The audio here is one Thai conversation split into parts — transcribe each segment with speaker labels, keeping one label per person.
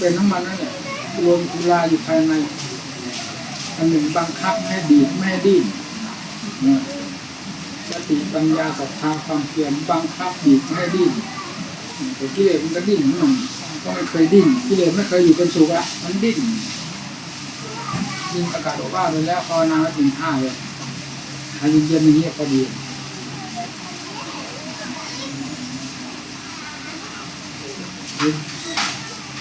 Speaker 1: เป็นน้ำมันนั่นแหละรวมกุลาอยู่ภายในอันหนึ่งบังคับไม่ดีดไม่ดิ้นนะสติปัญญาศรัทธาความเพียรบังคับดีดไม่ดิ้นแต่กิเลสมันก็ดิ้นของมันก็ไม่เคยดิ้นกิเลสไม่เคยอยู่เป็นสุขอะมันดิ้นดิ้นประกาศบอกว่าไปแล้วภาวนาถึงห้าเลยหาเย็นๆอย่างนี้พอดี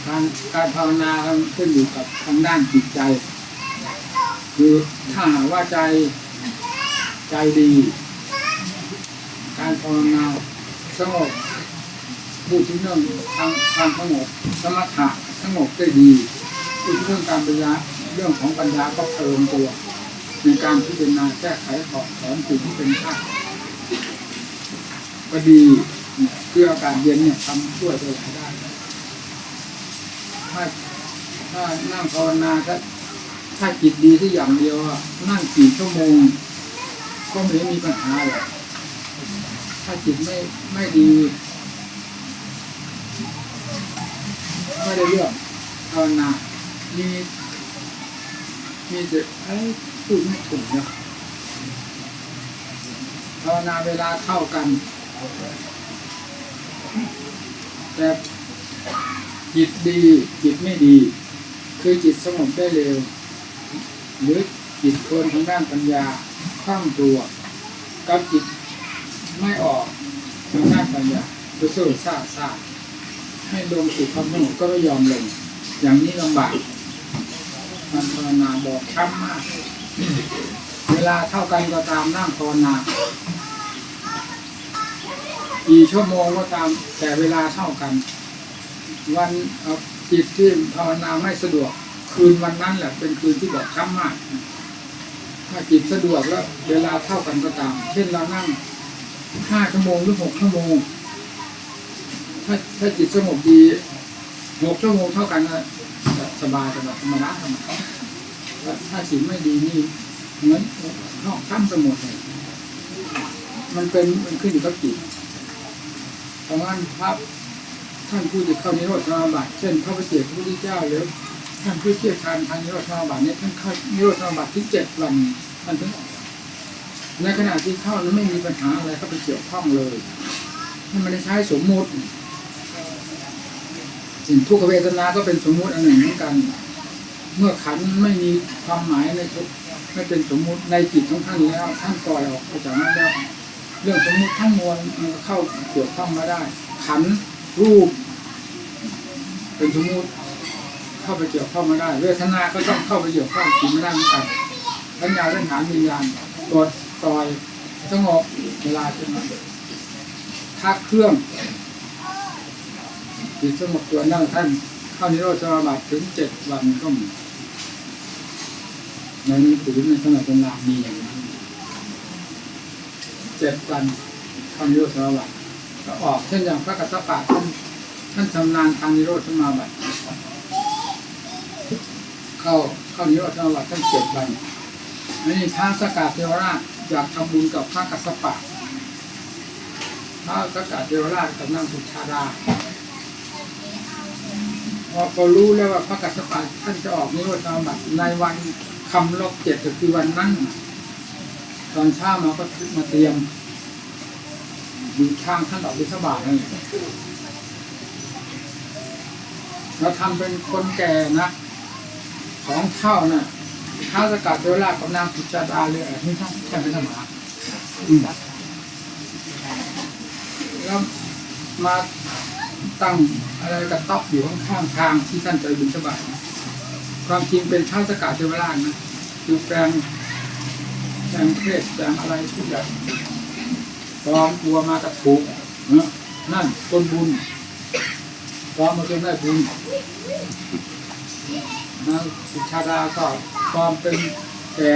Speaker 1: การการภาวนาขึ้นอยู่กับทางด้านจิตใจ คือถ้าหากว่าใจใจดี การภาวนาสงบพูดถึงเรื่องทางความสงบสมถะสงบได้ดีพูดเรื่องการปัญญาเรื่องของปัญญาก็เพิ่มตัวในการพิจารณาแก้ไขถอดถอนสิ่งที่เป็นข้าก็ดีเนี่ยเพื่ออาการเย็นเนี่ยทำช่วยตัวได้ ถ้าถ้านั่งภาวนาถ้าถ้าจิตดีที่อย่างเดียวอะนั่งกี่ชั่วโมง ก็ไม่มีปัญหาหรอกถ้าจิตไม่ไม่ดีไม่ได้เรื่องภาวนามีมีแต่ไอ้พูดไม่ถูกนะภาวนาเวลาเท่ากัน แต่ จิตดีจิตไม่ดี คือจิตสงบได้เร็ว หรือจิตโคนทางด้านปัญญาคล่องตัว กับจิตไม่ออกทางด้านปัญญาก็สู้ซาซาให้ลงสู่ความสงบก็ไม่ยอมลง อย่างนี้ลำบากมันภาวนาบอกช้ำมาก เวลาเท่ากันก็ตามนั่งภาวนากี่ชั่วโมงก็ตามแต่เวลาเท่ากัน วันจิตที่ภาวนาไม่สะดวก คืนวันนั้นแหละเป็นคืนที่บอกช้ำมาก ถ้าจิตสะดวกแล้ว เวลาเท่ากันก็ตาม เช่นเรานั่งห้าชั่วโมงหรือหกชั่วโมง ถ้าถ้าจิตสงบดีหกชั่วโมงเท่ากันนะสบายสบายธรรมดาธรรมดาถ้าถ้าจิตไม่ดีนี่เหมือนห้องช้ำสมุดเลยมันเป็นมันขึ้นอยู่กับจิตเพราะงั้นพระ ท่านผู้ที่เข้านิโรธสมาบัติเช่นพระประเจกพระพุทธเจ้าหรือท่านผู้เชี่ยวชาญทางนิโรธสมาบัติเนี่ยท่านเข้านิโรธสมาบัติที่เจ็ดวันท่านถึงออกในขณะที่เข้าแล้วไม่มีปัญหาอะไรเข้าไปเกี่ยวข้องเลยท่านไม่ได้ใช้สมมติสิ่งทุกขเวทนา ก็เป็นสมมุติอันหนึ่งเหมือนกัน เมื่อขันไม่มีความหมายในทุกไม่เป็นสมมุติในจิตของท่านแล้วท่านปล่อยออกไปจากนั้นแล้วเรื่องสมมุติทั้งมวลมันก็เข้าเกี่ยวข้องมาได้ ขัน รูป เป็นสมมุติเข้าไปเกี่ยวข้องไม่ได้ เวทนาก็ต้องเข้าไปเกี่ยวข้องกินไม่ได้เหมือนกันสัญญาเรื่องฐานวิญญาณกดปล่อยสงบเวลาขึ้นมาทักเครื่องจิตสงบตัวนั่งท่านเข้านิโรธสมาบัติถึงเจ็ดวันก็มีในหนี้ถือในขณะตำรามีอย่างนั้นเจ็ดวันเข้านิโรธสมาบัติ ก็ออกเช่นอย่างพระกัสสปะท่านท่านชำนาญทางนิโรธสมาบัติเข้าเข้านิโรธสมาบัติท่านเจ็ดวันนี่พระสกาเทวราชอยากทำบุญกับพระกัสสปะพระสกาเทวราชกับนางสุชาดาพอพอรู้แล้วว่าพระกัสสปะท่านจะออกนิโรธสมาบัติในวันคำลบเจ็ดก็คือวันนั้น ตอนเช้ามาก็มาเตรียม อยู่ทางท่านออกบิณฑบาตนั่นแหละเราทำเป็นคนแก่นะสองเท่าน่ะท้าสกัดเทวราชกับนางสุจาดาเลยอะไรไม่ต้องแค่เป็นธรรมะอืมแล้วมาตั้งอะไรกระต๊อบอยู่ข้างๆทางที่ท่านเจบิณฑบาตนะความจริงเป็นท้าสกัดเทวราชนะคือแปลงแปลงเพศแปลงอะไรทุกอย่าง ปลอมตัวมากระถูกนั่นต้นบุญปลอมมาจนได้บุญนางสุชาดาก็ปลอมเป็นแก่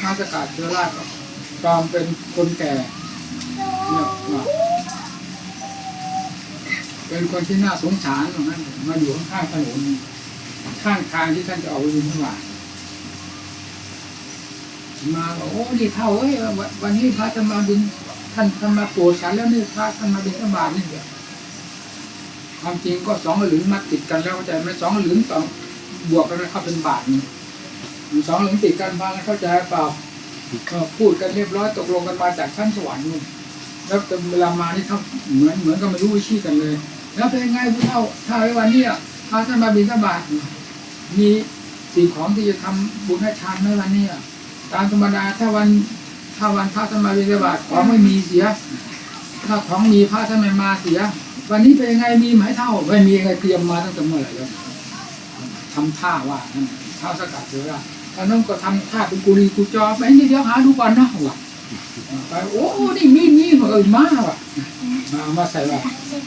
Speaker 1: ข้าสกัดเชื้อราชก็ปลอมเป็นคนแก่เนี่ยเป็นคนที่น่าสงสารตรงนั้นมาอยู่ข้างถนนข้างทางที่ท่านจะออกไปบินทบาทมาบอกโอ้ดีเท่าเอ้ยวันวันนี้พระจะมาบิน ท่านท่านมาโปรดฉันแล้วนี่พระท่านมาบิณฑบาตนี่เดียวความจริงก็สองหลึงมัดติดกันแล้วเข้าใจไหมสองหลึงต่อบวกกันแล้วเข้าเป็นบาทหนึงสองหลึงติดกันฟังแล้วเข้าใจเปล่าพูดกันเรียบร้อยตกลงกันมาจากชั้นสวรรค์นู่นแล้วแต่เวลามานี่เท่าเหมือนเหมือนก็ไม่รู้วิชีกันเลย แล้วเป็นไงผู้เฒ่าถ้าว้วันนี้ยพาท่านมาบิณฑบาตมีสิ่งของที่จะทำบุญให้ทานในวันนี้ตามธรรมดาถ้าวัน ถ้าวันพระท่านมาบิณฑบาตของไม่มีเสีย ถ้าของมีพระท่านไม่มาเสีย วันนี้เป็นยังไงมีไหมเท่าไม่มียังไงเตรียมมาตั้งแต่เมื่อไหร่แล้วทำท่าว่านั่นเท่าสกัดเสือตอนนั้นก็ทำท่าเป็นกุลีกุจอไปนี่เดี๋ยวหาดูก่อนนะว่ะไปโอ้นี่มีมีเออมาว่ะมามาใส่ว่า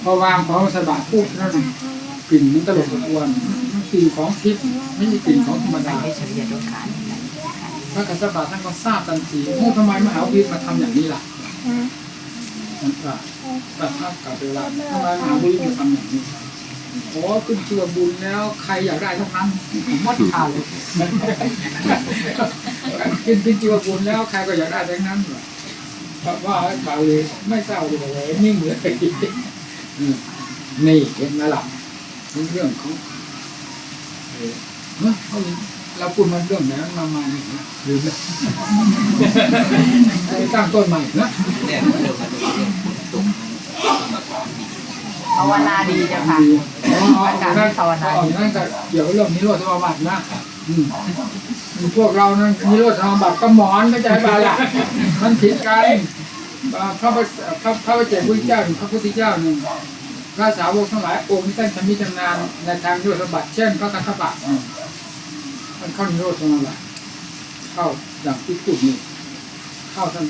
Speaker 1: พอวางของใส่บาตรปุ๊บนั่นกลิ่นมันตลบอบอวนมันกลิ่นของทิพย์ไม่ใช่กลิ่นของธรรมดา ระกัสสปะท่านก็ทราบทันทีโอ้ทำไมมหาวิทย์มาทำอย่างนี้ล่ะมันก็ตัดภาพกลับไปว่าทำไมมหาวิทย์มาทำอย่างนี้โอ้ขึ้นเชื่อบุญแล้วใครอยากได้ทั้งนั้นผมวัดข่าวเลยขึ้นขึ้นเชื่อบุญแล้วใครก็อยากได้ทั้งนั้นเพราะว่าข่าวเลยไม่เศร้าเลยนี่เหมือนอืมนี่เห็นไหมล่ะเป็นเรื่องของเอ่อเฮ้ยเขา เราพูดมาเรื่องไหนมามานี่นะลืมแล้วไปตั้งต้นใหม่นะ
Speaker 2: เนี่ยเริ่มมาดูเรื่องฝนตกมาก่อนดี
Speaker 3: ภาวนาดีเจ้าค่ะ
Speaker 1: อ๋อนั่นนั่นก็เกี่ยวกับเรื่องนิโรธธรรมบัตรนะอืมพวกเรานั้นนิโรธธรรมบัตรก็หมอนไม่ใจบาละมันผิดกันอ่าพระพระพระพระเจ้าพุทธเจ้าหนึ่งพระพุทธเจ้าหนึ่งพระสาวกทั้งหลายองค์ที่ท่านชำนิชำนาญในทางนิโรธธรรมบัตรเช่นพระกัสสปะอื มันเข้านิโรธธรรมบัตรเข้าอย่างที่พูดนี่เข้าท่าน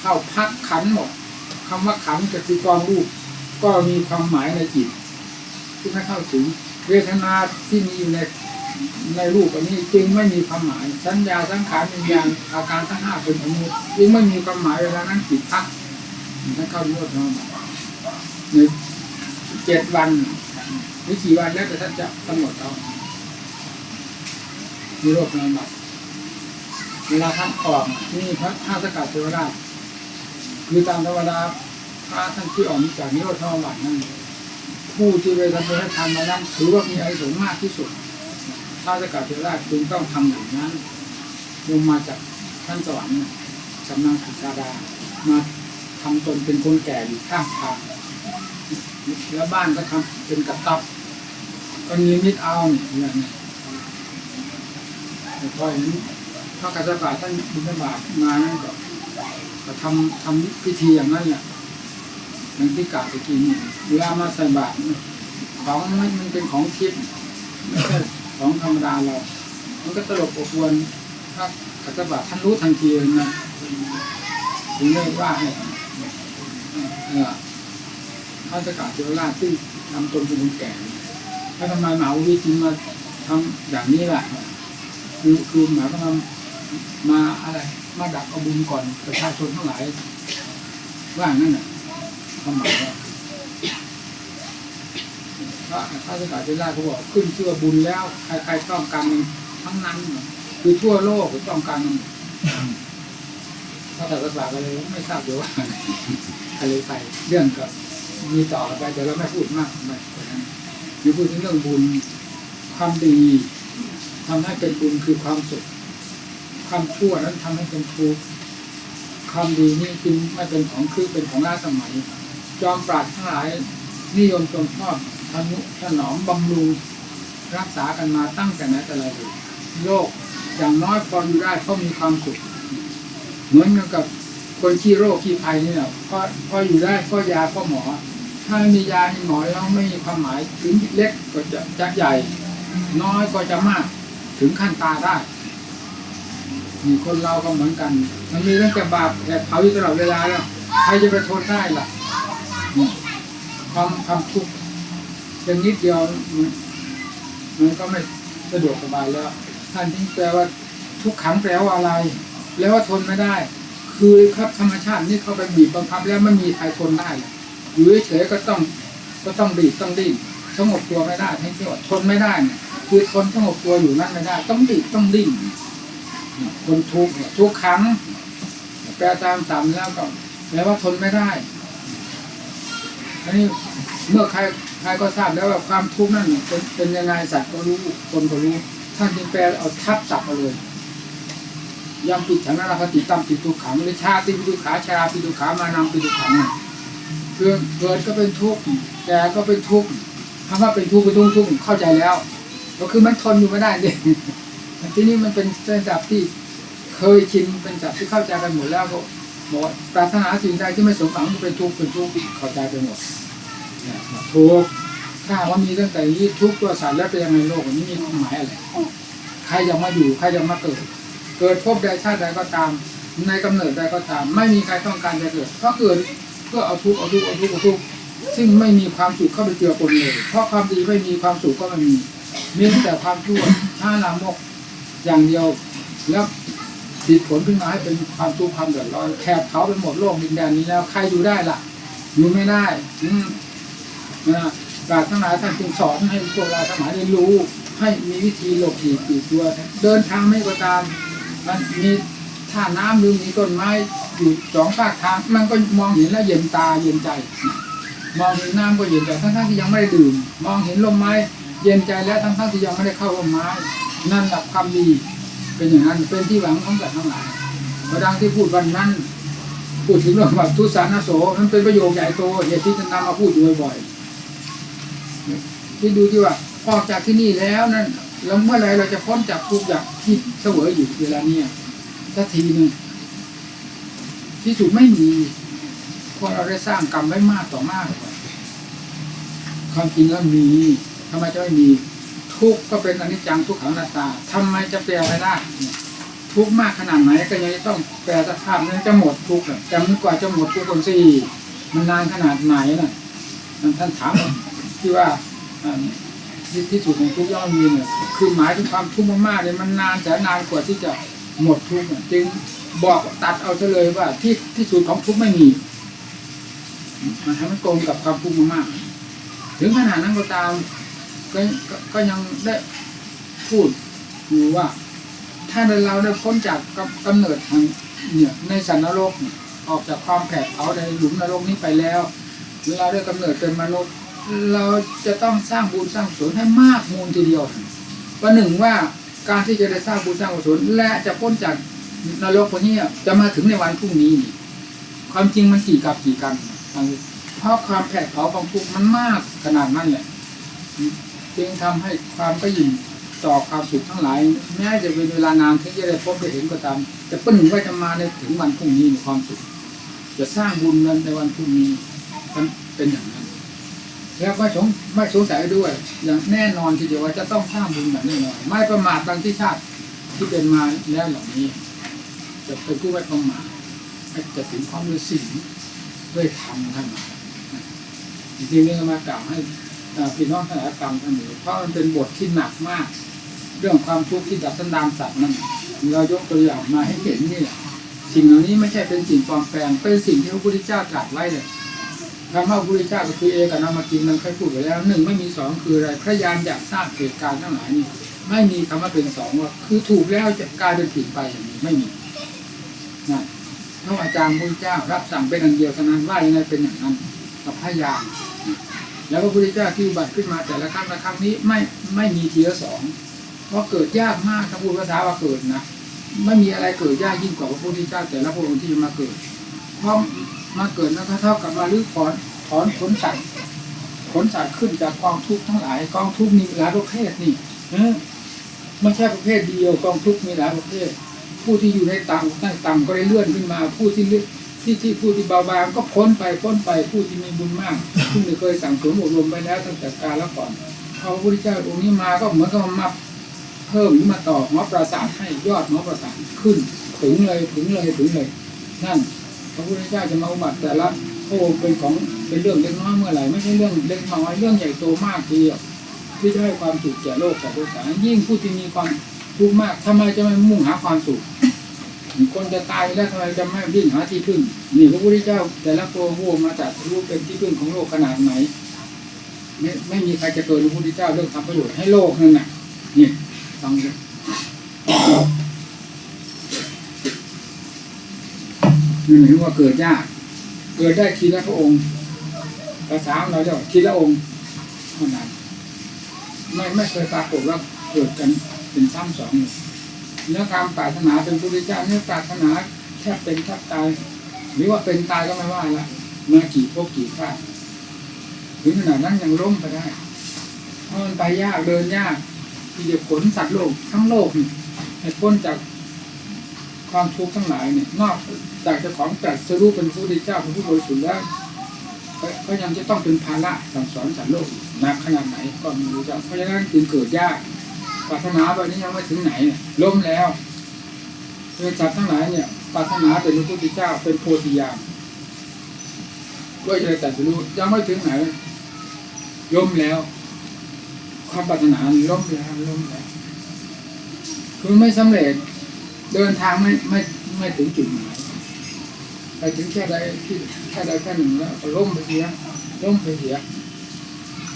Speaker 1: เข้าพักขันหมดคำว่าขันก็คือกองรูป ก็มีความหมายในจิตที่ไม่เข้าถึงเวทนาที่มีอยู่ในในรูปอันนี้จึงไม่มีความหมาย สัญญาสังขารวิญญาณอาการทั้งห้าเป็นสมมติจึงไม่มีความหมายเวลานั้นจิตพักนั่นเข้านิโรธนอนในเจ็ดวันหรือกี่วันแล้วแต่ท่านจะกำหนดเอา นิโรธนอนบัตเวลาท่านออกนี่พระท่าสกัดเทวราชคือตามธรรมดาพระท่านที่ออกจากนิโรธนอนบัตนั่นผู้ที่ไปทำบุญให้ทำมานั้นถือว่ามีอายุสงส์มากที่สุดถ้าจะกลับเทวราชจึงต้องทำอย่างนั้นลงมาจากท่านสวรรค์สำนักสุชาดามาทำตนเป็นคนแก่อยู่ข้างทางแล้วบ้านก็ทำเป็นกระต๊อบก็นิมิตเอาเนี่ย พอเห็นพระกัสสปะท่านบิณฑบาตมานั่นก็ก็ทำทำพิธีอย่างนั้นแหละอย่างที่กล่าวตะกี้นี่เวลามาใส่บาตรของมันมันเป็นของทิพย์ไม่ใช่ของธรรมดาเรามันก็ตลบอบอวนถ้ากัตบาตท่านรู้ทันทีเลยนะถึงได้ว่าให้เออถ้าจะกล่าวเจรราชซึ่งทำตนเป็นคนแก่ถ้าทำไมมหาวิจิมาทำอย่างนี้ล่ะ คือคือหมายความว่ามาอะไร มาดักเอาบุญก่อนประชาชนทั้งหลาย ว่างั้นน่ะความหมายว่าพระพระสกาเจราเขาบอกขึ้นเชื่อบุญแล้ว ใครๆต้องการทั้งนั้น คือทั่วโลกต้องการมันพระแต่สกาก็เลยไม่ทราบเดี๋ยวว่าใครเลไปเรื่องก็มีต่อไปแต่เราไม่พูดมากไม่เดี๋ยวพูดถึงเรื่องบุญความดี ทำให้เป็นบุญคือความสุขความชั่วนั้นทำให้เป็นทุกข์ความดีนี่จึงไม่เป็นของคือเป็นของล้าสมัย จอมปราดทั้งหลายนิยมชมชอบทนุถนอมบำรุงรักษากันมาตั้งแต่ไหนแต่ไรเลยโลกอย่างน้อยพออยู่ได้ก็มีความสุขเหมือนกับคนขี้โรคขี้ภัยนี่แหละพอพออยู่ได้ก็ยาก็หมอ ถ้าม่มียามีหมอแล้วไม่มีความหมายถึงเล็กก็จะจะใหญ่ น้อยก็จะมาก ถึงขั้นตาได้มีคนเราก็เหมือนกัน มันมีเรื่องแต่บาปแต่เผาอยู่ตลอดเวลาแล้วใครจะไปทนได้ล่ะความความทุกข์เพียงนิดเดียวมันมันก็ไม่สะดวกสบายแล้ว ท่านที่แปลว่าทุกขังแปลว่าอะไร แล้วว่าทนไม่ได้ คือครับธรรมชาตินี่เข้าไปบีบบังคับแล้วไม่มีใครทนได้อยู่เฉยก็ต้องก็ต้องบีบต้องดิ้นสงบตัวไม่ได้ทั้งที่ว่าทนไม่ได้เนี่ย คือทนสงบตัวอยู่นั่นไม่ได้ต้องบีบต้องดิ้นคนทุกข์ทุกครั้งแปลตามสามแล้วก็แปลว่าทนไม่ได้อันนี้เมื่อใครใครก็ทราบแล้วว่าความทุกข์นั่นเป็นเป็นยังไงสัตว์ก็รู้คนก็รู้ท่านจึงแปลเอาทับศัพท์มาเลยยำปิดฉันนาคติตามปิดทุกขังหรือชาติปิดทุกขาชาปิดทุกขามานำปิดทุกขังคือเกิดก็เป็นทุกข์แก่ก็เป็นทุกข์คำว่าเป็นทุกข์เป็นทุกข์ทุกข์เข้าใจแล้ว ก็คือมันทนอยู่ไม่ได้เด็ทีนี้มันเป็นเป็นศัพท์ที่เคยชินเป็นศัพท์ที่เข้าใจกันหมดแล้วก็บอกว่าปรารถนาสิ่งใดที่ไม่สมหวังก็เป็นทุกข์เป็นทุกข์เข้าใจไปหมดนี่ทุกข์ถ้าว่ามีตั้งแต่นี้ทุกข์ตัวสัตว์แล้วเป็นยังไงโลกนี้มีความหมายอะไรใครจะมาอยู่ใครจะมาเกิด เกิดพบใดชาติใดก็ตาม ในกำเนิดใดก็ตาม ไม่มีใครต้องการจะเกิดก็เกิดเพื่อเอาทุกเอาทุกข์เอาทุกข์เอาทุกข์ซึ่งไม่มีความสุขเข้าไปเจือปนเลย เพราะความดีไม่มีความสุขก็ไม่มี มีแต่ความชั่วช้าลามกอย่างเดียวแล้วติดผลขึ้นมาให้เป็นความทุกข์ความเดือดร้อนแคบเขาไปหมดโลกดินแดนนี้แล้วใครอยู่ได้ล่ะ อยู่ไม่ได้ อืนะศาสตร์ทั้งหลายท่านจึงสอนให้พวกเราทั้งหลายได้รู้ ให้มีวิธีหลบหลีกปีตัว เดินทางไม่ก็ตาม มันมีท่าน้ำหรือมีต้นไม้อยู่สองข้างทาง มันก็มองเห็นแล้วเย็นตาเย็นใจ มองเห็นน้ำก็เย็นใจทั้งๆที่ยังไม่ได้ดื่ม มองเห็นลมไม้ เย็นใจแล้วทั้งๆที่ยังไม่ได้เข้าลมไม้ นั่นหลักความดีเป็นอย่างนั้นเป็นที่หวังของสัตว์ทั้งหลายพระดังที่พูดวันนั้น พูดถึงเรื่องแบบทุสานาโสมันเป็นประโยคใหญ่โตเหตุที่จะนำมาพูดอยู่บ่อยๆที่ดูที่ว่าออกจากที่นี่แล้วนั่นแล้วเมื่อไรเราจะพ้นจากทุกอย่างที่เสวยอยู่เวลาเนี้ยสักทีหนึ่งที่สุดไม่มีเพราะเราได้สร้างกรรมไว้มากต่อมากกว่าความจริงแล้วมี ทำไมจะไม่มี ทุกก็เป็นอนิจจังทุกขังอนัตตาทำไมจะแปลไม่ได้ทุกมากขนาดไหนก็ยังต้องแปลสภาพนั้นจะหมดทุกข์อะแต่มันกว่าจะหมดทุกคนสี่มันนานขนาดไหนน่ะท่านถามที่ว่าที่ที่สุดของทุกย่อมมีเนี่ยคือหมายถึงความทุกข์มากๆเนี่ยมันนานแสนนานกว่าที่จะหมดทุกข์จึงบอกตัดเอาเลยว่าที่ที่สุดของทุกข์ไม่มีมันทำให้ตรงกับความทุกข์มากๆถึงขนาดนั้นก็ตาม ก็ก็ยังได้พูดอยู่ว่า ถ้าเราได้พ้นจากกำกำเนิดทางเนี่ยในสันนรกออกจากความแผดเผาในหลุมนรกนี้ไปแล้ว เราได้กำเนิดเป็นมนุษย์เราจะต้องสร้างบุญสร้างกุศลให้มากมูลทีเดียวว่าหนึ่งว่าการที่จะได้สร้างบุญสร้างกุศลและจะพ้นจากนรกคนนี้จะมาถึงในวันพรุ่งนี้ ความจริงมันกี่กับกี่กัน เพราะความแผดเผาของทุกมันมากขนาดนั้นแหละ จึงทำให้ความก็ยิ่งต่อความสุขทั้งหลายแม้จะเป็นเวลานานที่จะได้พบได้เห็นก็ตามแต่ป้นหนึ่งว่าจะมาในถึงวันพรุ่งนี้มีความสุข จะสร้างบุญนั้นในวันพรุ่งนี้มันเป็นอย่างนั้นแล้วก็สงไม่สงสัยด้วย อย่างแน่นอนทีเดียวว่าจะต้องสร้างบุญแบบแน่นอนไม่ประมาทบางที่ชาติที่เป็นมาแล้วเหล่านี้ จะเป็นผู้ไม่ประมาทจะถึงความด้วยสิ่งด้วยธรรมท่านมาจริงๆนี่มากล่าวให้ พี่น้องทั้งหลายฟังทั้งหมดเพราะมันเป็นบทที่หนักมาก เรื่องความทุกข์ที่ดัดสันดานสัตว์นั่นเรายกตัวอย่างมาให้เห็นนี่แหละสิ่งเหล่านี้ไม่ใช่เป็นสิ่งปลอมแปลงเป็นสิ่งที่พระพุทธเจ้าตรัสไว้เลยคำว่าพระพุทธเจ้าก็คือเอกนามากินมันเคยพูดไปแล้วหนึ่งไม่มีสองคืออะไรพระยานอยากทราบเหตุการณ์ทั้งหลายนี่ไม่มีคำว่าเป็นสองว่า คือถูกแล้วจะกลายเป็นผิดไปอย่างนี้ไม่มีนะพระอาจารย์พระพุทธเจ้ารับสั่งเป็นอันเดียวเท่านั้นว่ายังไงเป็นอย่างนั้นกับพระยาน แล้วพระพุทธเจ้าที่อุบัติขึ้นมาแต่ละครั้งละครั้งนี้ไม่ไม่มีทีละสองเพราะเกิดยากมากถ้าพูดภาษาว่าเกิดนะไม่มีอะไรเกิดยากยิ่งกว่าพระพุทธเจ้าแต่ละพระองค์ที่มาเกิดเพราะมาเกิดแล้วก็เท่ากับมาลื้อถอนถอนขนสัตว์ขนสัตว์ขึ้นจากกองทุกข์ทั้งหลายกองทุกข์มีหลายประเภทนี่เออไม่ใช่ประเภทเดียวกองทุกข์มีหลายประเภท ผู้ที่อยู่ในต่ำใต้ต่ำก็ได้เลื่อนขึ้นมา ผู้ที่เลื่อน ที่ที่ผู้ที่เบาบางก็พ้นไปพ้นไปผู้ที่มีบุญมากผู้ที่เคยสั่งสมอบรมไปแล้วตั้งแต่กาลแล้วก่อนพอพระพุทธเจ้าองค์นี้มาก็เหมือนกับมาเพิ่มหรือมาต่อมอประสาทให้ยอดมอประสาทขึ้นถึงเลยถึงเลยถึงเลยนั่นพระพุทธเจ้าจะมาอุบัติแต่ละพระองค์เป็นของเป็นเรื่องเล็กน้อยเมื่อไหร่ไม่ใช่เรื่องเล็กน้อยเรื่องใหญ่โตมากทีเดียวที่จะให้ความสุขแก่โลกแก่โลกสารยิ่งผู้ที่มีความทุกข์มากทำไมจะไม่มุ่งหาความสุข คนจะตายแล้วทำไมจะไม่วิ่งหาที่พึ่ง นี่พระพุทธเจ้า แต่ละตัวผู้มาจากรู้เป็นที่พึ่งของโลกขนาดไหน ไม่ไม่มีใครจะเกินพระพุทธเจ้าเรื่องทำประโยชน์ให้โลกนั่นน่ะ นี่ฟังดูนี่หมายว่าเกิดยาก เกิดได้ทีละพระองค์ภาษาของเราเรียกทีละองค์เท่านั้นไม่ไม่เคยปรากฏว่าเกิดกันเป็นซ้ำสองเลย เนื้อความปรารถนาเป็นพุทธเจ้าเนื้อปรารถนาแทบเป็นแทบตายหรือว่าเป็นตายก็ไม่ว่าละมากี่ภพกี่ชาติถึงขนาดนั้นยังล้มไปได้เพราะมันไปยากเดินยากที่จะขนสัตว์โลกทั้งโลกนี่ให้พ้นจากความทุกข์ทั้งหลายเนี่ยนอกจากจะของตรัสรู้เป็นพระพุทธเจ้าเป็นผู้บริสุทธิ์แล้วก็ยังจะต้องเป็นภาระสั่งสอนสัตว์โลกอีกหนักขนาดไหนก็ไม่รู้จักเพราะฉะนั้นจึงเกิดยาก ปรารถนาไปนี้ยังไม่ถึงไหนเนี่ยล้มแล้วคือสัตว์ทั้งหลายเนี่ยปรารถนาเป็นพระพุทธเจ้าเป็นโพธิญาณด้วยใจแต่รู้ยังไม่ถึงไหนล้มแล้ว ความปรารถนาล้มแล้วล้มแล้วคือไม่สำเร็จเดินทางไม่ไม่ไม่ถึงจุดหมายไปถึงแค่ใดที่แค่ใดแค่หนึ่งแล้วก็ล้มไปเสียล้มไปเสีย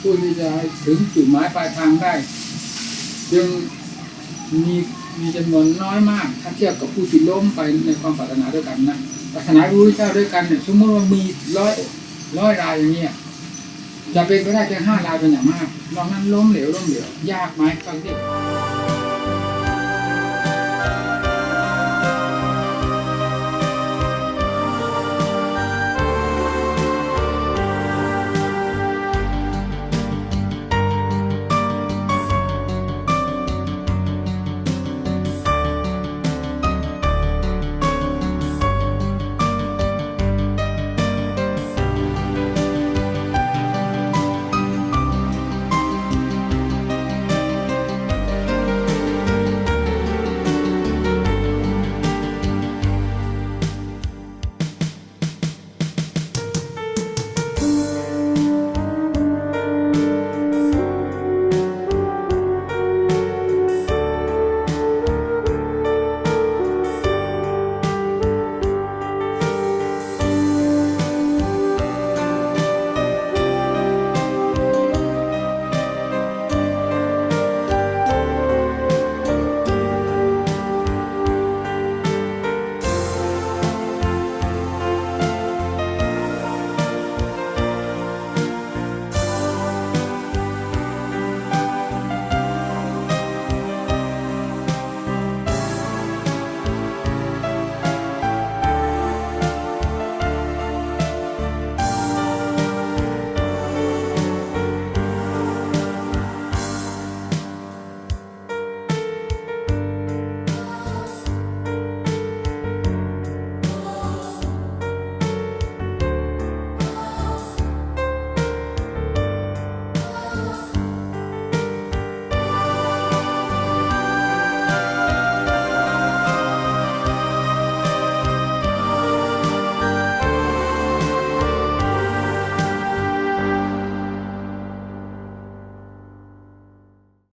Speaker 1: ผู้ที่จะถึงจุดหมายปลายทางได้ ยังมีมีจำนวนน้อยมาก ถ้าเทียบกับผู้ที่ล้มไปในความปรารถนาด้วยกันนะปรารถนารู้เจ้าด้วยกันเนี่ยสมมติว่ามีร้อยร้อยรายอย่างเงี้ยจะเป็นไปได้แค่ห้ารายเป็นอย่างมากนอกนั้นล้มเหลวล้มเหลวยากไหมฟังดิ